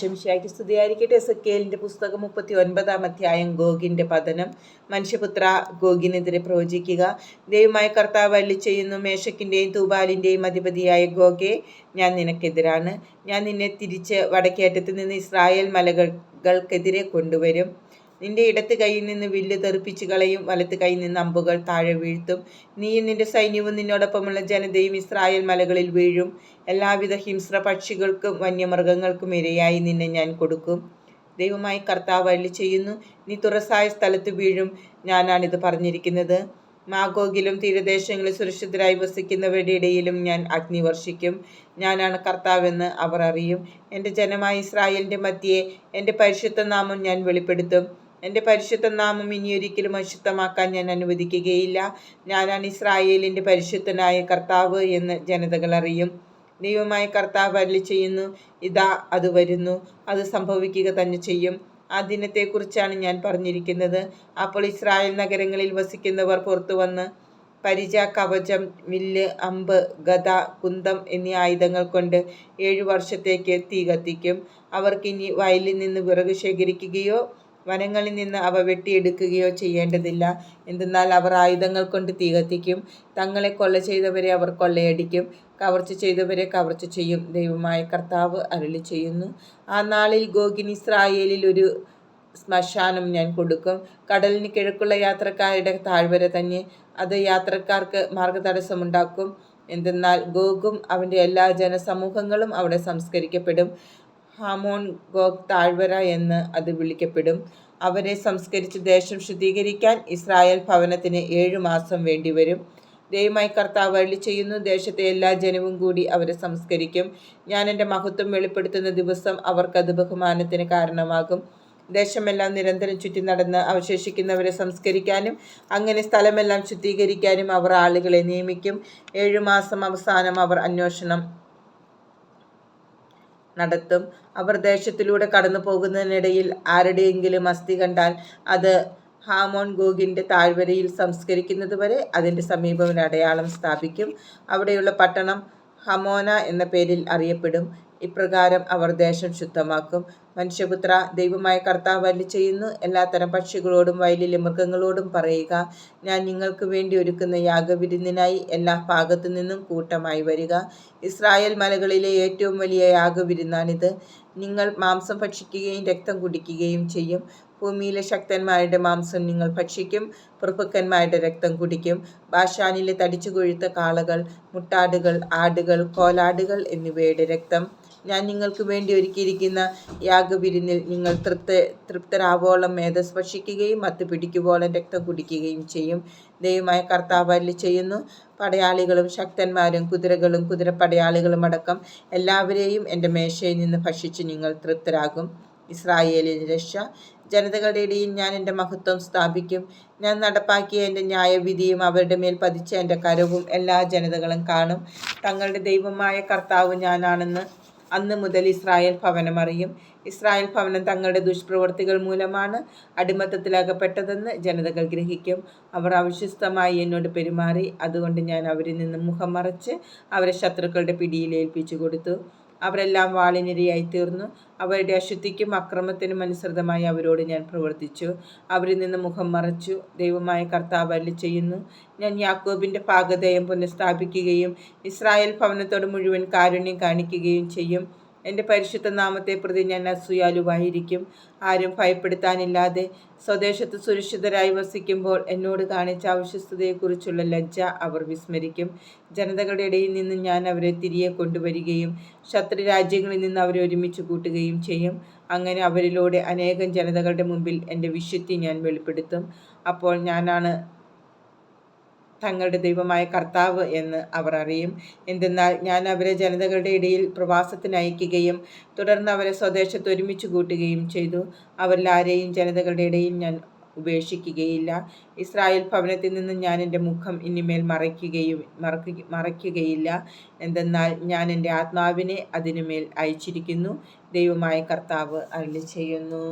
ശംശായ്ക്ക് സ്തുതിയായിരിക്കട്ടെ. എസക്കേലിന്റെ പുസ്തകം മുപ്പത്തി ഒൻപതാം അധ്യായം ഗോഗിന്റെ പതനം. മനുഷ്യപുത്ര ഗോഗിനെതിരെ പ്രവചിക്കുക. ദൈവമായ കർത്താവ് അല്ലി ചെയ്യുന്നു മേശക്കിന്റെയും തൂബാലിന്റെയും അധിപതിയായ ഗോഗെ ഞാൻ നിനക്കെതിരാണ്. ഞാൻ നിന്നെ തിരിച്ച് വടക്കേറ്റത്ത് നിന്ന് ഇസ്രായേൽ മലകൾക്കെതിരെ കൊണ്ടുവരും. നിന്റെ ഇടത്ത് കൈയിൽ നിന്ന് വില്ല് തെറിപ്പിച്ചു കളയും വലത്ത് കൈയിൽ നിന്ന് അമ്പുകൾ താഴെ വീഴ്ത്തും. നീയും നിന്റെ സൈന്യവും നിന്നോടൊപ്പമുള്ള ജനതയും ഇസ്രായേൽ മലകളിൽ വീഴും. എല്ലാവിധ ഹിംസ്ര പക്ഷികൾക്കും വന്യമൃഗങ്ങൾക്കും ഇരയായി നിന്നെ ഞാൻ കൊടുക്കും. ദൈവമായി കർത്താവ് അള്ളി ചെയ്യുന്നു നീ തുറസായ സ്ഥലത്ത് വീഴും. ഞാനാണിത് പറഞ്ഞിരിക്കുന്നത്. മാഗോഗിലും തീരദേശങ്ങളിൽ സുരക്ഷിതരായി വസിക്കുന്നവരുടെ ഇടയിലും ഞാൻ അഗ്നി വർഷിക്കും. ഞാനാണ് കർത്താവെന്ന് അവർ അറിയും. എന്റെ ജനമായ ഇസ്രായേലിന്റെ മധ്യയെ എന്റെ പരിശുദ്ധ നാമം ഞാൻ വെളിപ്പെടുത്തും. എന്റെ പരിശുദ്ധ നാമം ഇനിയൊരിക്കലും അശുദ്ധമാക്കാൻ ഞാൻ അനുവദിക്കുകയില്ല. ഞാനാണ് ഇസ്രായേലിന്റെ പരിശുദ്ധനായ കർത്താവ് എന്ന് ജനതകൾ അറിയും. ദൈവമായ കർത്താവ് അല്ലി ചെയ്യുന്നു ഇതാ അത് വരുന്നു. അത് സംഭവിക്കുക തന്നെ ചെയ്യും. ആ ദിനത്തെക്കുറിച്ചാണ് ഞാൻ പറഞ്ഞിരിക്കുന്നത്. അപ്പോൾ ഇസ്രായേൽ നഗരങ്ങളിൽ വസിക്കുന്നവർ പുറത്തു വന്ന് പരിച കവചം വില്ല് അമ്പ് ഗത കുന്തം എന്നീ ആയുധങ്ങൾ കൊണ്ട് ഏഴു വർഷത്തേക്ക് തീ കത്തിക്കും. അവർക്കിനി വയലിൽ നിന്ന് വിറക് ശേഖരിക്കുകയോ വനങ്ങളിൽ നിന്ന് അവ വെട്ടിയെടുക്കുകയോ ചെയ്യേണ്ടതില്ല. എന്തെന്നാൽ അവർ ആയുധങ്ങൾ കൊണ്ട് തീ കത്തിക്കും. തങ്ങളെ കൊള്ള ചെയ്തവരെ അവർ കൊള്ളയടിക്കും കവർച്ച ചെയ്തവരെ കവർച്ച ചെയ്യും. ദൈവമായ കർത്താവ് അരുളി ചെയ്യുന്നു. ആ നാളിൽ ഗോഗിൻ ഇസ്രായേലിൽ ഒരു ശ്മശാനം ഞാൻ കൊടുക്കും. കടലിന് കിഴക്കുള്ള യാത്രക്കാരുടെ താഴ്വര തന്നെ അത് യാത്രക്കാർക്ക് മാർഗതടസ്സമുണ്ടാക്കും എന്തെന്നാൽ ഗോഗും അവന്റെ എല്ലാ ജനസമൂഹങ്ങളും അവിടെ സംസ്കരിക്കപ്പെടും. ഹാമോൺ ഗോഗ് താഴ്വര എന്ന് അത് വിളിക്കപ്പെടും. അവരെ സംസ്കരിച്ച് ദേശം ശുദ്ധീകരിക്കാൻ ഇസ്രായേൽ ഭവനത്തിന് ഏഴു മാസം വേണ്ടിവരും ദൈവമായി കർത്താവ് അള്ളി ചെയ്യുന്നു ദേശത്തെ എല്ലാ ജനവും കൂടി അവരെ സംസ്കരിക്കും. ഞാൻ എന്റെ മഹത്വം വെളിപ്പെടുത്തുന്ന ദിവസം അവർക്കത് ബഹുമാനത്തിന് കാരണമാകും. ദേശമെല്ലാം നിരന്തരം ചുറ്റി നടന്ന് അവശേഷിക്കുന്നവരെ സംസ്കരിക്കാനും അങ്ങനെ സ്ഥലമെല്ലാം ശുദ്ധീകരിക്കാനും അവർ ആളുകളെ നിയമിക്കും. ഏഴു മാസം അവസാനം അവർ അന്വേഷണം നടത്തും. അവർ ദേശത്തിലൂടെ കടന്നു പോകുന്നതിനിടയിൽ ആരുടെയെങ്കിലും അസ്ഥി കണ്ടാൽ അത് ഹാമോൺ ഗോഗിന്റെ താഴ്വരയിൽ സംസ്കരിക്കുന്നത് വരെ അതിന്റെ സമീപം ഒരു അടയാളം സ്ഥാപിക്കും. അവിടെയുള്ള പട്ടണം ഹമോന എന്ന പേരിൽ അറിയപ്പെടും. ഇപ്രകാരം അവർ ദേശം ശുദ്ധമാക്കും. മനുഷ്യപുത്ര ദൈവമായ കർത്താവ് അല്ലി ചെയ്യുന്നു. എല്ലാത്തരം പക്ഷികളോടും വയലിലെ മൃഗങ്ങളോടും പറയുക ഞാൻ നിങ്ങൾക്ക് വേണ്ടി ഒരുക്കുന്ന യാഗവിരുന്നിനായി എല്ലാ ഭാഗത്തു നിന്നും കൂട്ടമായി വരിക. ഇസ്രായേൽ മലകളിലെ ഏറ്റവും വലിയ യാഗവിരുന്നാണിത്. നിങ്ങൾ മാംസം ഭക്ഷിക്കുകയും രക്തം കുടിക്കുകയും ചെയ്യും. ഭൂമിയിലെ ശക്തന്മാരുടെ മാംസം നിങ്ങൾ ഭക്ഷിക്കും. പ്രഭുക്കന്മാരുടെ രക്തം കുടിക്കും. ബാഷാനിലെ തടിച്ചു കൊഴുത്ത കാളകൾ മുട്ടാടുകൾ ആടുകൾ കോലാടുകൾ എന്നിവയുടെ രക്തം. ഞാൻ നിങ്ങൾക്ക് വേണ്ടി ഒരുക്കിയിരിക്കുന്ന യാഗവിരുന്നിൽ നിങ്ങൾ തൃപ്ത തൃപ്തരാവോളം മേധസ് ഭക്ഷിക്കുകയും മത്ത് പിടിക്കുവോളം രക്തം കുടിക്കുകയും ചെയ്യും. ദൈവമായ കർത്താവ് ചെയ്യുന്നു. പടയാളികളും ശക്തന്മാരും കുതിരകളും കുതിരപ്പടയാളികളും അടക്കം എല്ലാവരെയും എന്റെ മേശയിൽ നിന്ന് ഭക്ഷിച്ച് നിങ്ങൾ തൃപ്തരാകും. ഇസ്രായേലിന് രക്ഷ. ജനതകളുടെ ഇടയിൽ ഞാൻ എന്റെ മഹത്വം സ്ഥാപിക്കും. ഞാൻ നടപ്പാക്കിയ എന്റെ ന്യായവിധിയും അവരുടെ മേൽ പതിച്ച എന്റെ കരവും എല്ലാ ജനതകളും കാണും. തങ്ങളുടെ ദൈവമായ കർത്താവ് ഞാനാണെന്ന് അന്ന് മുതൽ ഇസ്രായേൽ ഭവനം അറിയും. ഇസ്രായേൽ ഭവനം തങ്ങളുടെ ദുഷ്പ്രവർത്തികൾ മൂലമാണ് അടിമത്തത്തിലകപ്പെട്ടതെന്ന് ജനതകൾ ഗ്രഹിക്കും. അവർ അവിശ്വസ്തമായി എന്നോട് പെരുമാറി. അതുകൊണ്ട് ഞാൻ അവരിൽ നിന്ന് മുഖം മറച്ച് അവരെ ശത്രുക്കളുടെ പിടിയിൽ ഏൽപ്പിച്ചു കൊടുത്തു. അവരെല്ലാം വാളിനിരയായി തീർന്നു. അവരുടെ അശുദ്ധിക്കും അക്രമത്തിനും അനുസൃതമായി അവരോട് ഞാൻ പ്രവർത്തിച്ചു. അവരിൽ നിന്ന് മുഖം മറച്ചു. ദൈവമായ കർത്താവ് അല്ലി ചെയ്യുന്നു. ഞാൻ യാക്കോബിന്റെ പാകതയം പുനഃസ്ഥാപിക്കുകയും ഇസ്രായേൽ ഭവനത്തോട് മുഴുവൻ കാരുണ്യം കാണിക്കുകയും ചെയ്യും. എന്റെ പരിശുദ്ധ നാമത്തെ പ്രതി ഞാൻ അസൂയാലുവായിരിക്കും. ആരും ഭയപ്പെടുത്താനില്ലാതെ സ്വദേശത്ത് സുരക്ഷിതരായി വസിക്കുമ്പോൾ എന്നോട് കാണിച്ച അവിശ്വസ്തതയെക്കുറിച്ചുള്ള ലജ്ജ അവർ വിസ്മരിക്കും. ജനതകളുടെ ഇടയിൽ നിന്ന് ഞാൻ അവരെ തിരികെ കൊണ്ടുവരികയും ശത്രു രാജ്യങ്ങളിൽ നിന്ന് അവരെ ഒരുമിച്ച് കൂട്ടുകയും ചെയ്യും. അങ്ങനെ അവരിലൂടെ അനേകം ജനതകളുടെ മുമ്പിൽ എന്റെ വിശുദ്ധി ഞാൻ വെളിപ്പെടുത്തും. അപ്പോൾ ഞാനാണ് തങ്ങളുടെ ദൈവമായ കർത്താവ് എന്ന് അവർ അറിയും. എന്തെന്നാൽ ഞാൻ അവരെ ജനതകളുടെ ഇടയിൽ പ്രവാസത്തിന് അയക്കുകയും തുടർന്ന് അവരെ സ്വദേശത്ത് ഒരുമിച്ച് കൂട്ടുകയും ചെയ്തു. അവരിൽ ആരെയും ജനതകളുടെ ഇടയിൽ ഞാൻ ഉപേക്ഷിക്കുകയില്ല. ഇസ്രായേൽ ഭവനത്തിൽ നിന്ന് ഞാൻ എന്റെ മുഖം ഇനിമേൽ മറയ്ക്കുകയും മറയ്ക്കുകയില്ല. എന്തെന്നാൽ ഞാൻ എന്റെ ആത്മാവിനെ അതിനുമേൽ അയച്ചിരിക്കുന്നു. ദൈവമായ കർത്താവ് അരുളി ചെയ്യുന്നു